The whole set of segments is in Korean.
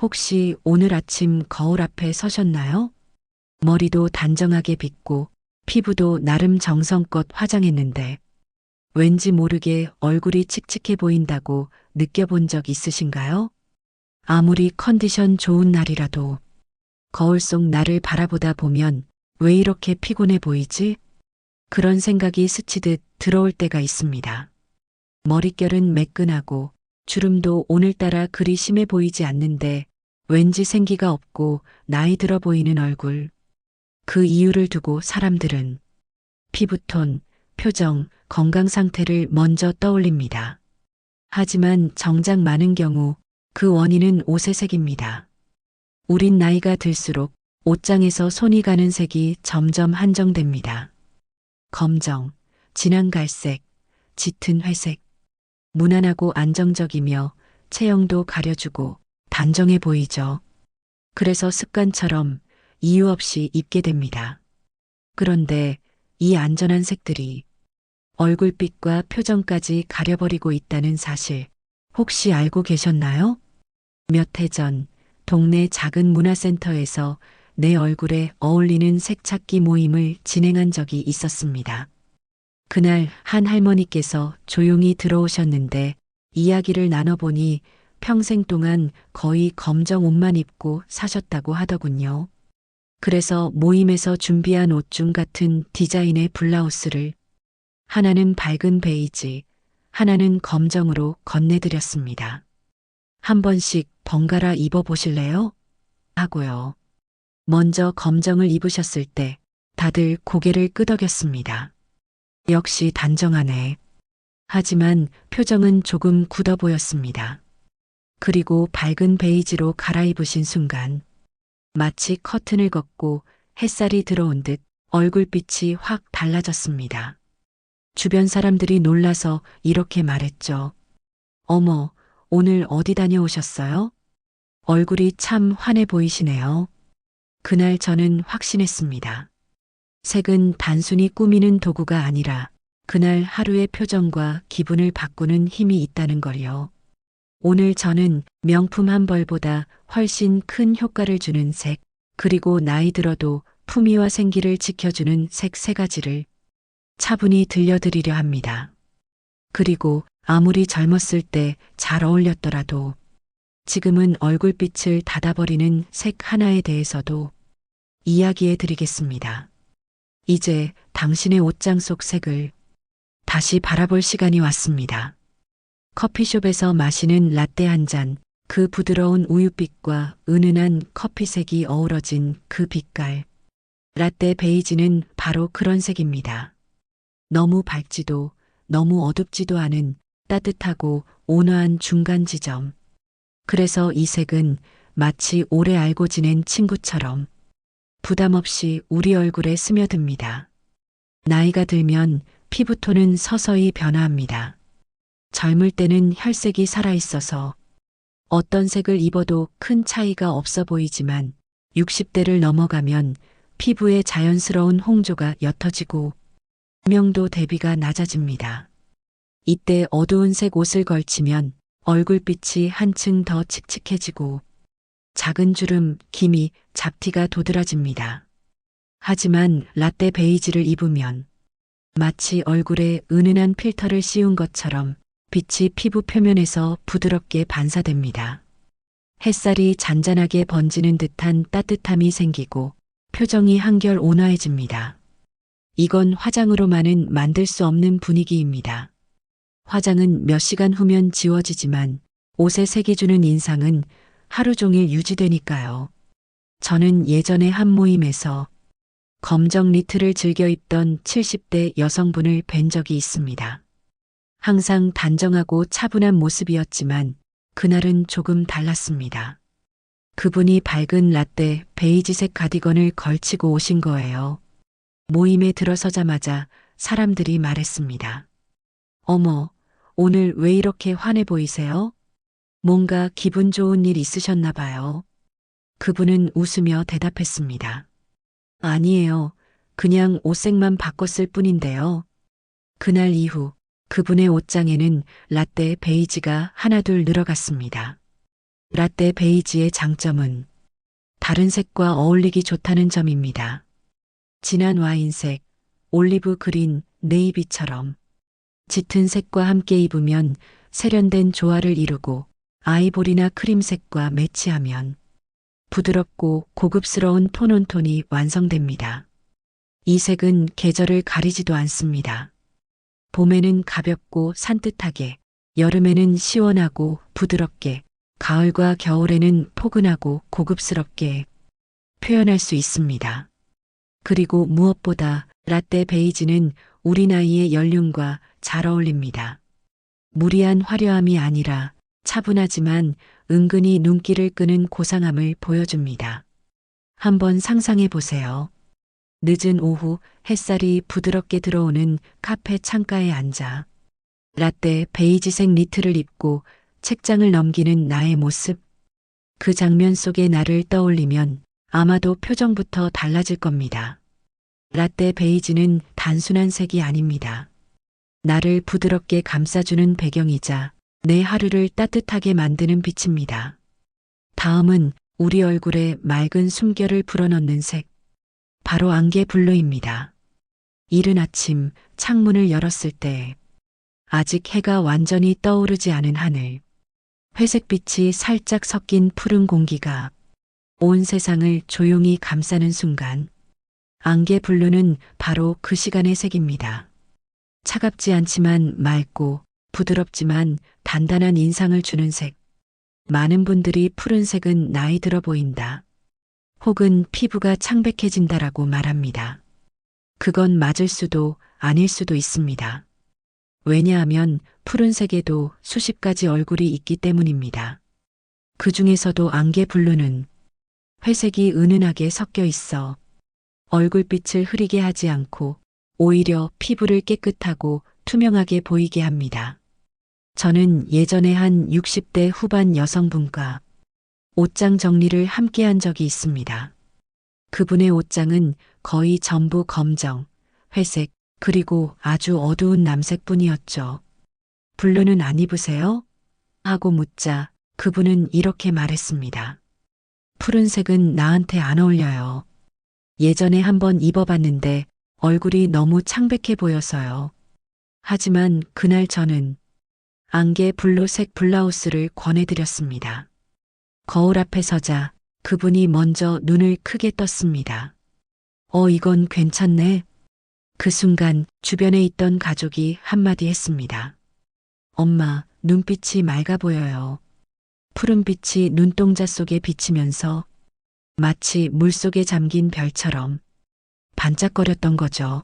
혹시 오늘 아침 거울 앞에 서셨나요? 머리도 단정하게 빗고 피부도 나름 정성껏 화장했는데 왠지 모르게 얼굴이 칙칙해 보인다고 느껴본 적 있으신가요? 아무리 컨디션 좋은 날이라도 거울 속 나를 바라보다 보면 왜 이렇게 피곤해 보이지? 그런 생각이 스치듯 들어올 때가 있습니다. 머릿결은 매끈하고 주름도 오늘따라 그리 심해 보이지 않는데 왠지 생기가 없고 나이 들어 보이는 얼굴. 그 이유를 두고 사람들은 피부톤, 표정, 건강 상태를 먼저 떠올립니다. 하지만 정작 많은 경우 그 원인은 옷의 색입니다. 우린 나이가 들수록 옷장에서 손이 가는 색이 점점 한정됩니다. 검정, 진한 갈색, 짙은 회색, 무난하고 안정적이며 체형도 가려주고 단정해 보이죠. 그래서 습관처럼 이유 없이 입게 됩니다. 그런데 이 안전한 색들이 얼굴빛과 표정까지 가려버리고 있다는 사실 혹시 알고 계셨나요? 몇 해 전 동네 작은 문화센터에서 내 얼굴에 어울리는 색 찾기 모임을 진행한 적이 있었습니다. 그날 한 할머니께서 조용히 들어오셨는데 이야기를 나눠보니 평생 동안 거의 검정 옷만 입고 사셨다고 하더군요. 그래서 모임에서 준비한 옷 중 같은 디자인의 블라우스를 하나는 밝은 베이지, 하나는 검정으로 건네드렸습니다. 한 번씩 번갈아 입어보실래요? 하고요. 먼저 검정을 입으셨을 때 다들 고개를 끄덕였습니다. 역시 단정하네. 하지만 표정은 조금 굳어 보였습니다. 그리고 밝은 베이지로 갈아입으신 순간 마치 커튼을 걷고 햇살이 들어온 듯 얼굴빛이 확 달라졌습니다. 주변 사람들이 놀라서 이렇게 말했죠. 어머, 오늘 어디 다녀오셨어요? 얼굴이 참 환해 보이시네요. 그날 저는 확신했습니다. 색은 단순히 꾸미는 도구가 아니라 그날 하루의 표정과 기분을 바꾸는 힘이 있다는 걸요. 오늘 저는 명품 한 벌보다 훨씬 큰 효과를 주는 색, 그리고 나이 들어도 품위와 생기를 지켜주는 색 세 가지를 차분히 들려드리려 합니다. 그리고 아무리 젊었을 때 잘 어울렸더라도 지금은 얼굴빛을 닫아버리는 색 하나에 대해서도 이야기해 드리겠습니다. 이제 당신의 옷장 속 색을 다시 바라볼 시간이 왔습니다. 커피숍에서 마시는 라떼 한 잔, 그 부드러운 우유빛과 은은한 커피색이 어우러진 그 빛깔. 라떼 베이지는 바로 그런 색입니다. 너무 밝지도 너무 어둡지도 않은 따뜻하고 온화한 중간 지점. 그래서 이 색은 마치 오래 알고 지낸 친구처럼 부담 없이 우리 얼굴에 스며듭니다. 나이가 들면 피부톤은 서서히 변화합니다. 젊을 때는 혈색이 살아있어서 어떤 색을 입어도 큰 차이가 없어 보이지만 60대를 넘어가면 피부의 자연스러운 홍조가 옅어지고 명도 대비가 낮아집니다. 이때 어두운 색 옷을 걸치면 얼굴빛이 한층 더 칙칙해지고 작은 주름, 기미, 잡티가 도드라집니다. 하지만 라떼 베이지를 입으면 마치 얼굴에 은은한 필터를 씌운 것처럼 빛이 피부 표면에서 부드럽게 반사됩니다. 햇살이 잔잔하게 번지는 듯한 따뜻함이 생기고 표정이 한결 온화해집니다. 이건 화장으로만은 만들 수 없는 분위기입니다. 화장은 몇 시간 후면 지워지지만 옷에 색이 주는 인상은 하루 종일 유지되니까요. 저는 예전에 한 모임에서 검정 니트를 즐겨 입던 70대 여성분을 뵌 적이 있습니다. 항상 단정하고 차분한 모습이었지만 그날은 조금 달랐습니다. 그분이 밝은 라떼 베이지색 가디건을 걸치고 오신 거예요. 모임에 들어서자마자 사람들이 말했습니다. 어머, 오늘 왜 이렇게 환해 보이세요? 뭔가 기분 좋은 일 있으셨나 봐요. 그분은 웃으며 대답했습니다. 아니에요. 그냥 옷색만 바꿨을 뿐인데요. 그날 이후 그분의 옷장에는 라떼 베이지가 하나둘 늘어갔습니다. 라떼 베이지의 장점은 다른 색과 어울리기 좋다는 점입니다. 진한 와인색, 올리브 그린, 네이비처럼 짙은 색과 함께 입으면 세련된 조화를 이루고 아이보리나 크림색과 매치하면 부드럽고 고급스러운 톤온톤이 완성됩니다. 이 색은 계절을 가리지도 않습니다. 봄에는 가볍고 산뜻하게, 여름에는 시원하고 부드럽게, 가을과 겨울에는 포근하고 고급스럽게 표현할 수 있습니다. 그리고 무엇보다 라떼 베이지는 우리 나이의 연륜과 잘 어울립니다. 무리한 화려함이 아니라 차분하지만 은근히 눈길을 끄는 고상함을 보여줍니다. 한번 상상해 보세요. 늦은 오후 햇살이 부드럽게 들어오는 카페 창가에 앉아 라떼 베이지색 니트를 입고 책장을 넘기는 나의 모습. 그 장면 속의 나를 떠올리면 아마도 표정부터 달라질 겁니다. 라떼 베이지는 단순한 색이 아닙니다. 나를 부드럽게 감싸주는 배경이자 내 하루를 따뜻하게 만드는 빛입니다. 다음은 우리 얼굴에 맑은 숨결을 불어넣는 색. 바로 안개 블루입니다. 이른 아침 창문을 열었을 때 아직 해가 완전히 떠오르지 않은 하늘. 회색빛이 살짝 섞인 푸른 공기가 온 세상을 조용히 감싸는 순간 안개 블루는 바로 그 시간의 색입니다. 차갑지 않지만 맑고 부드럽지만 단단한 인상을 주는 색. 많은 분들이 푸른색은 나이 들어 보인다. 혹은 피부가 창백해진다라고 말합니다. 그건 맞을 수도 아닐 수도 있습니다. 왜냐하면 푸른색에도 수십 가지 얼굴이 있기 때문입니다. 그 중에서도 안개 블루는 회색이 은은하게 섞여 있어 얼굴빛을 흐리게 하지 않고 오히려 피부를 깨끗하고 투명하게 보이게 합니다. 저는 예전에 한 60대 후반 여성분과 옷장 정리를 함께 한 적이 있습니다. 그분의 옷장은 거의 전부 검정, 회색, 그리고 아주 어두운 남색뿐이었죠. 블루는 안 입으세요? 하고 묻자 그분은 이렇게 말했습니다. 푸른색은 나한테 안 어울려요. 예전에 한번 입어봤는데 얼굴이 너무 창백해 보여서요. 하지만 그날 저는 안개 블루색 블라우스를 권해드렸습니다. 거울 앞에 서자 그분이 먼저 눈을 크게 떴습니다. 어, 이건 괜찮네. 그 순간 주변에 있던 가족이 한마디 했습니다. 엄마, 눈빛이 맑아 보여요. 푸른빛이 눈동자 속에 비치면서 마치 물속에 잠긴 별처럼 반짝거렸던 거죠.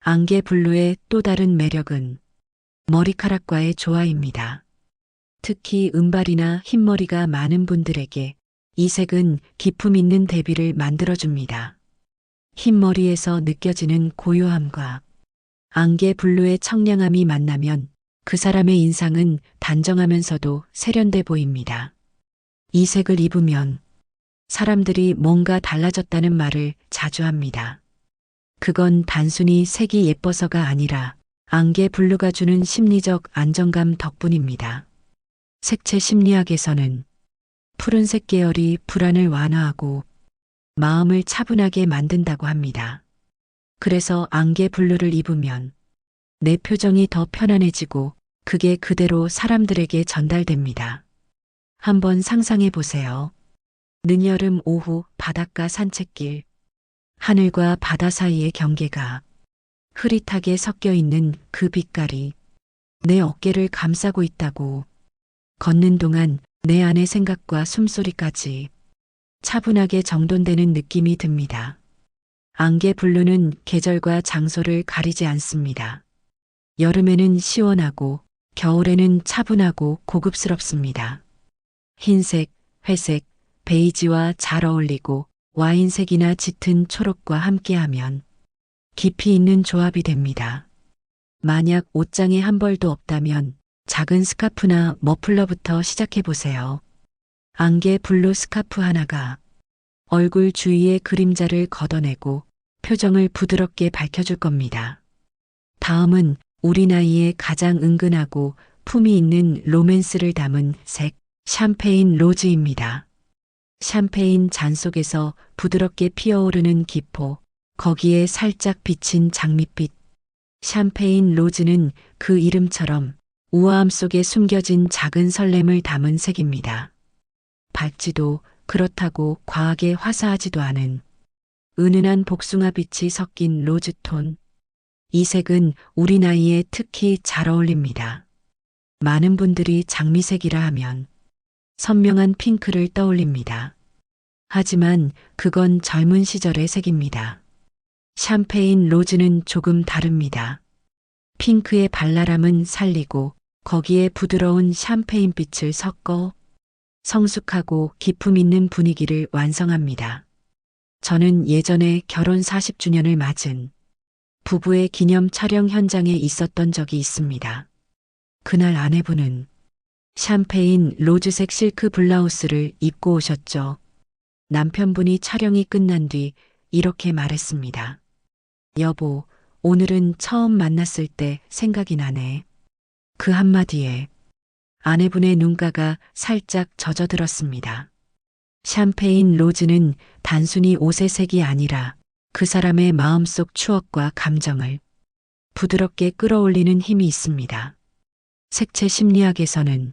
안개 블루의 또 다른 매력은 머리카락과의 조화입니다. 특히 은발이나 흰머리가 많은 분들에게 이 색은 기품 있는 대비를 만들어줍니다. 흰머리에서 느껴지는 고요함과 안개 블루의 청량함이 만나면 그 사람의 인상은 단정하면서도 세련돼 보입니다. 이 색을 입으면 사람들이 뭔가 달라졌다는 말을 자주 합니다. 그건 단순히 색이 예뻐서가 아니라 안개 블루가 주는 심리적 안정감 덕분입니다. 색채 심리학에서는 푸른색 계열이 불안을 완화하고 마음을 차분하게 만든다고 합니다. 그래서 안개 블루를 입으면 내 표정이 더 편안해지고 그게 그대로 사람들에게 전달됩니다. 한번 상상해 보세요. 늦여름 오후 바닷가 산책길. 하늘과 바다 사이의 경계가 흐릿하게 섞여 있는 그 빛깔이 내 어깨를 감싸고 있다고 걷는 동안 내 안의 생각과 숨소리까지 차분하게 정돈되는 느낌이 듭니다. 안개 블루는 계절과 장소를 가리지 않습니다. 여름에는 시원하고 겨울에는 차분하고 고급스럽습니다. 흰색, 회색, 베이지와 잘 어울리고 와인색이나 짙은 초록과 함께하면 깊이 있는 조합이 됩니다. 만약 옷장에 한 벌도 없다면 작은 스카프나 머플러부터 시작해 보세요. 안개 블루 스카프 하나가 얼굴 주위의 그림자를 걷어내고 표정을 부드럽게 밝혀줄 겁니다. 다음은 우리 나이에 가장 은근하고 품이 있는 로맨스를 담은 색, 샴페인 로즈입니다. 샴페인 잔 속에서 부드럽게 피어오르는 기포, 거기에 살짝 비친 장밋빛. 샴페인 로즈는 그 이름처럼 우아함 속에 숨겨진 작은 설렘을 담은 색입니다. 밝지도 그렇다고 과하게 화사하지도 않은 은은한 복숭아빛이 섞인 로즈톤. 이 색은 우리 나이에 특히 잘 어울립니다. 많은 분들이 장미색이라 하면 선명한 핑크를 떠올립니다. 하지만 그건 젊은 시절의 색입니다. 샴페인 로즈는 조금 다릅니다. 핑크의 발랄함은 살리고 거기에 부드러운 샴페인 빛을 섞어 성숙하고 기품 있는 분위기를 완성합니다. 저는 예전에 결혼 40주년을 맞은 부부의 기념 촬영 현장에 있었던 적이 있습니다. 그날 아내분은 샴페인 로즈색 실크 블라우스를 입고 오셨죠. 남편분이 촬영이 끝난 뒤 이렇게 말했습니다. 여보, 오늘은 처음 만났을 때 생각이 나네. 그 한마디에 아내분의 눈가가 살짝 젖어들었습니다. 샴페인 로즈는 단순히 옷의 색이 아니라 그 사람의 마음속 추억과 감정을 부드럽게 끌어올리는 힘이 있습니다. 색채 심리학에서는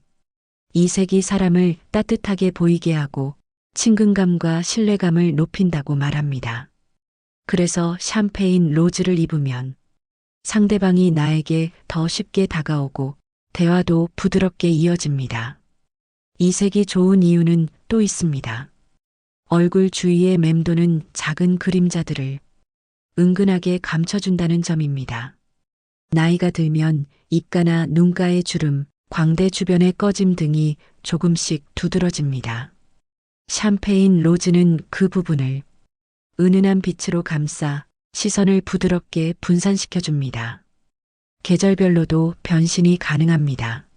이 색이 사람을 따뜻하게 보이게 하고 친근감과 신뢰감을 높인다고 말합니다. 그래서 샴페인 로즈를 입으면 상대방이 나에게 더 쉽게 다가오고 대화도 부드럽게 이어집니다. 이 색이 좋은 이유는 또 있습니다. 얼굴 주위에 맴도는 작은 그림자들을 은근하게 감춰준다는 점입니다. 나이가 들면 입가나 눈가의 주름, 광대 주변의 꺼짐 등이 조금씩 두드러집니다. 샴페인 로즈는 그 부분을 은은한 빛으로 감싸 시선을 부드럽게 분산시켜줍니다. 계절별로도 변신이 가능합니다.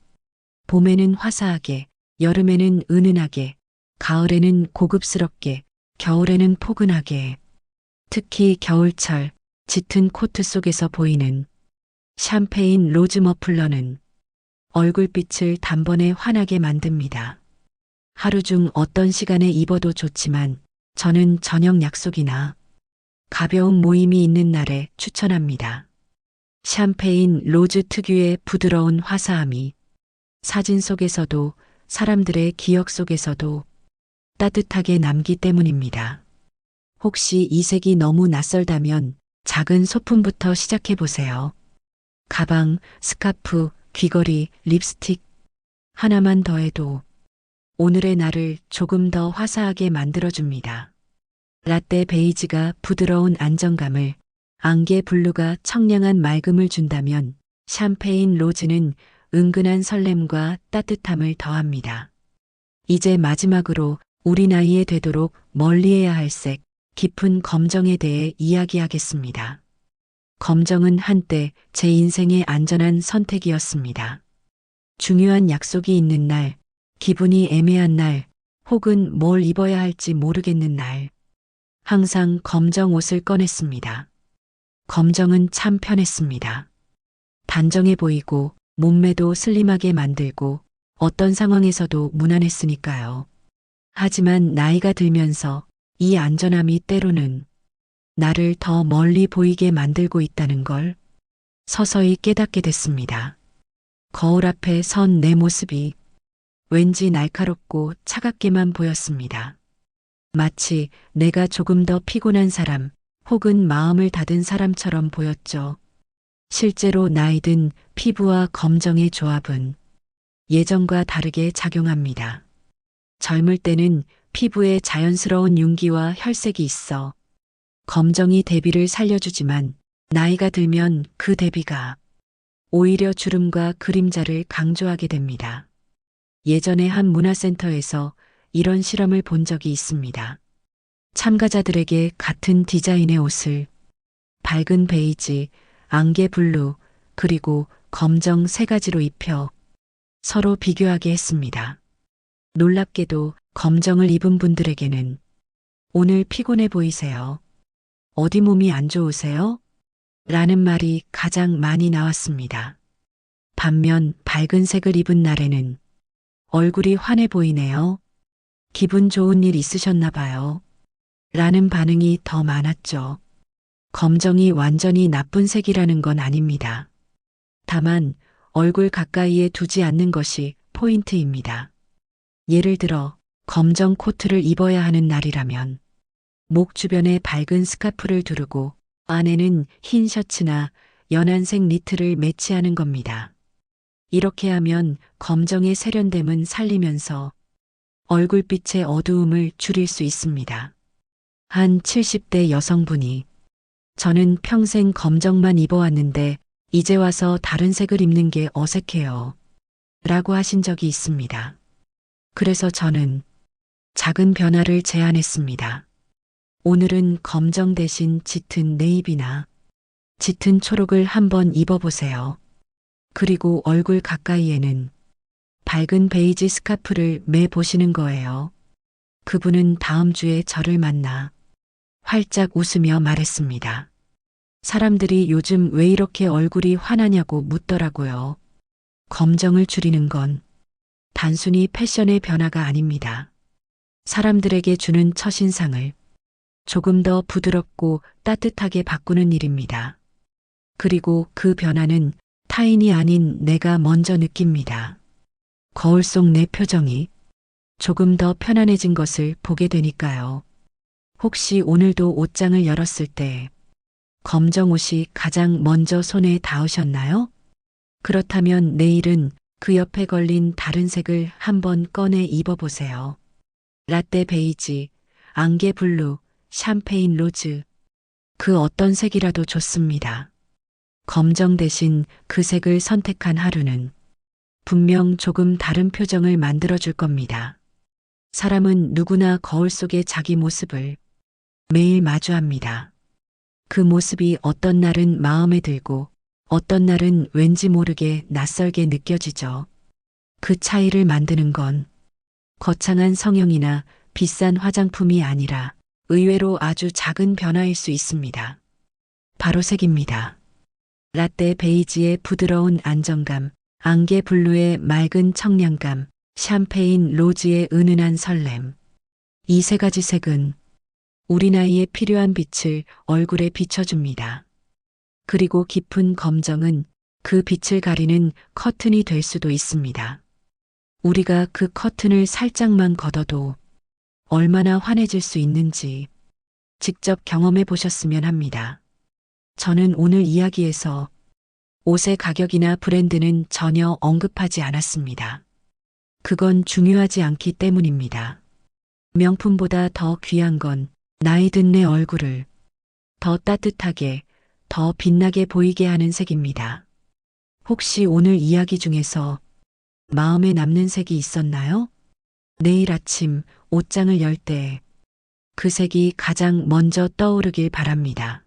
봄에는 화사하게, 여름에는 은은하게, 가을에는 고급스럽게, 겨울에는 포근하게. 특히 겨울철 짙은 코트 속에서 보이는 샴페인 로즈 머플러는 얼굴빛을 단번에 환하게 만듭니다. 하루 중 어떤 시간에 입어도 좋지만 저는 저녁 약속이나 가벼운 모임이 있는 날에 추천합니다. 샴페인 로즈 특유의 부드러운 화사함이 사진 속에서도 사람들의 기억 속에서도 따뜻하게 남기 때문입니다. 혹시 이 색이 너무 낯설다면 작은 소품부터 시작해 보세요. 가방, 스카프, 귀걸이, 립스틱 하나만 더해도 오늘의 날을 조금 더 화사하게 만들어줍니다. 라떼 베이지가 부드러운 안정감을, 안개 블루가 청량한 맑음을 준다면 샴페인 로즈는 은근한 설렘과 따뜻함을 더합니다. 이제 마지막으로 우리 나이에 되도록 멀리해야 할 색, 깊은 검정에 대해 이야기하겠습니다. 검정은 한때 제 인생의 안전한 선택이었습니다. 중요한 약속이 있는 날, 기분이 애매한 날, 혹은 뭘 입어야 할지 모르겠는 날, 항상 검정 옷을 꺼냈습니다. 검정은 참 편했습니다. 단정해 보이고 몸매도 슬림하게 만들고 어떤 상황에서도 무난했으니까요. 하지만 나이가 들면서 이 안전함이 때로는 나를 더 멀리 보이게 만들고 있다는 걸 서서히 깨닫게 됐습니다. 거울 앞에 선 내 모습이 왠지 날카롭고 차갑게만 보였습니다. 마치 내가 조금 더 피곤한 사람 혹은 마음을 닫은 사람처럼 보였죠. 실제로 나이든 피부와 검정의 조합은 예전과 다르게 작용합니다. 젊을 때는 피부에 자연스러운 윤기와 혈색이 있어 검정이 대비를 살려주지만 나이가 들면 그 대비가 오히려 주름과 그림자를 강조하게 됩니다. 예전에 한 문화센터에서 이런 실험을 본 적이 있습니다. 참가자들에게 같은 디자인의 옷을 밝은 베이지, 안개 블루, 그리고 검정 세 가지로 입혀 서로 비교하게 했습니다. 놀랍게도 검정을 입은 분들에게는 오늘 피곤해 보이세요. 어디 몸이 안 좋으세요? 라는 말이 가장 많이 나왔습니다. 반면 밝은 색을 입은 날에는 얼굴이 환해 보이네요. 기분 좋은 일 있으셨나 봐요. 라는 반응이 더 많았죠. 검정이 완전히 나쁜 색이라는 건 아닙니다. 다만 얼굴 가까이에 두지 않는 것이 포인트입니다. 예를 들어 검정 코트를 입어야 하는 날이라면 목 주변에 밝은 스카프를 두르고 안에는 흰 셔츠나 연한색 니트를 매치하는 겁니다. 이렇게 하면 검정의 세련됨은 살리면서 얼굴빛의 어두움을 줄일 수 있습니다. 한 70대 여성분이 저는 평생 검정만 입어왔는데 이제 와서 다른 색을 입는 게 어색해요. 라고 하신 적이 있습니다. 그래서 저는 작은 변화를 제안했습니다. 오늘은 검정 대신 짙은 네이비나 짙은 초록을 한번 입어보세요. 그리고 얼굴 가까이에는 밝은 베이지 스카프를 매 보시는 거예요. 그분은 다음 주에 저를 만나 활짝 웃으며 말했습니다. 사람들이 요즘 왜 이렇게 얼굴이 환하냐고 묻더라고요. 검정을 줄이는 건 단순히 패션의 변화가 아닙니다. 사람들에게 주는 첫인상을 조금 더 부드럽고 따뜻하게 바꾸는 일입니다. 그리고 그 변화는 타인이 아닌 내가 먼저 느낍니다. 거울 속 내 표정이 조금 더 편안해진 것을 보게 되니까요. 혹시 오늘도 옷장을 열었을 때 검정 옷이 가장 먼저 손에 닿으셨나요? 그렇다면 내일은 그 옆에 걸린 다른 색을 한번 꺼내 입어보세요. 라떼 베이지, 안개 블루, 샴페인 로즈. 그 어떤 색이라도 좋습니다. 검정 대신 그 색을 선택한 하루는 분명 조금 다른 표정을 만들어줄 겁니다. 사람은 누구나 거울 속의 자기 모습을 매일 마주합니다. 그 모습이 어떤 날은 마음에 들고 어떤 날은 왠지 모르게 낯설게 느껴지죠. 그 차이를 만드는 건 거창한 성형이나 비싼 화장품이 아니라 의외로 아주 작은 변화일 수 있습니다. 바로 색입니다. 라떼 베이지의 부드러운 안정감, 안개 블루의 맑은 청량감, 샴페인 로즈의 은은한 설렘. 이 세 가지 색은 우리 나이에 필요한 빛을 얼굴에 비춰줍니다. 그리고 깊은 검정은 그 빛을 가리는 커튼이 될 수도 있습니다. 우리가 그 커튼을 살짝만 걷어도 얼마나 환해질 수 있는지 직접 경험해 보셨으면 합니다. 저는 오늘 이야기에서 옷의 가격이나 브랜드는 전혀 언급하지 않았습니다. 그건 중요하지 않기 때문입니다. 명품보다 더 귀한 건 나이 든 내 얼굴을 더 따뜻하게, 더 빛나게 보이게 하는 색입니다. 혹시 오늘 이야기 중에서 마음에 남는 색이 있었나요? 내일 아침 옷장을 열 때 그 색이 가장 먼저 떠오르길 바랍니다.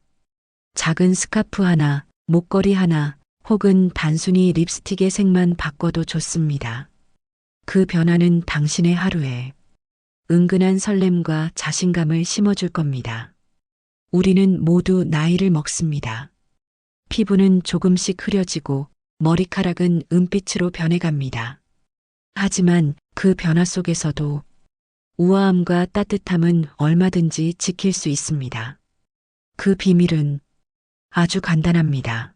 작은 스카프 하나, 목걸이 하나, 혹은 단순히 립스틱의 색만 바꿔도 좋습니다. 그 변화는 당신의 하루에 은근한 설렘과 자신감을 심어줄 겁니다. 우리는 모두 나이를 먹습니다. 피부는 조금씩 흐려지고 머리카락은 은빛으로 변해갑니다. 하지만 그 변화 속에서도 우아함과 따뜻함은 얼마든지 지킬 수 있습니다. 그 비밀은 아주 간단합니다.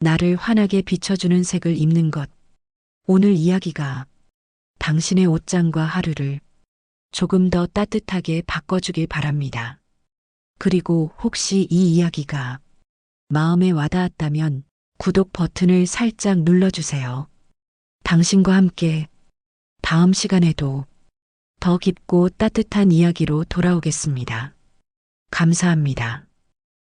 나를 환하게 비춰주는 색을 입는 것. 오늘 이야기가 당신의 옷장과 하루를 조금 더 따뜻하게 바꿔주길 바랍니다. 그리고 혹시 이 이야기가 마음에 와닿았다면 구독 버튼을 살짝 눌러주세요. 당신과 함께 다음 시간에도 더 깊고 따뜻한 이야기로 돌아오겠습니다. 감사합니다.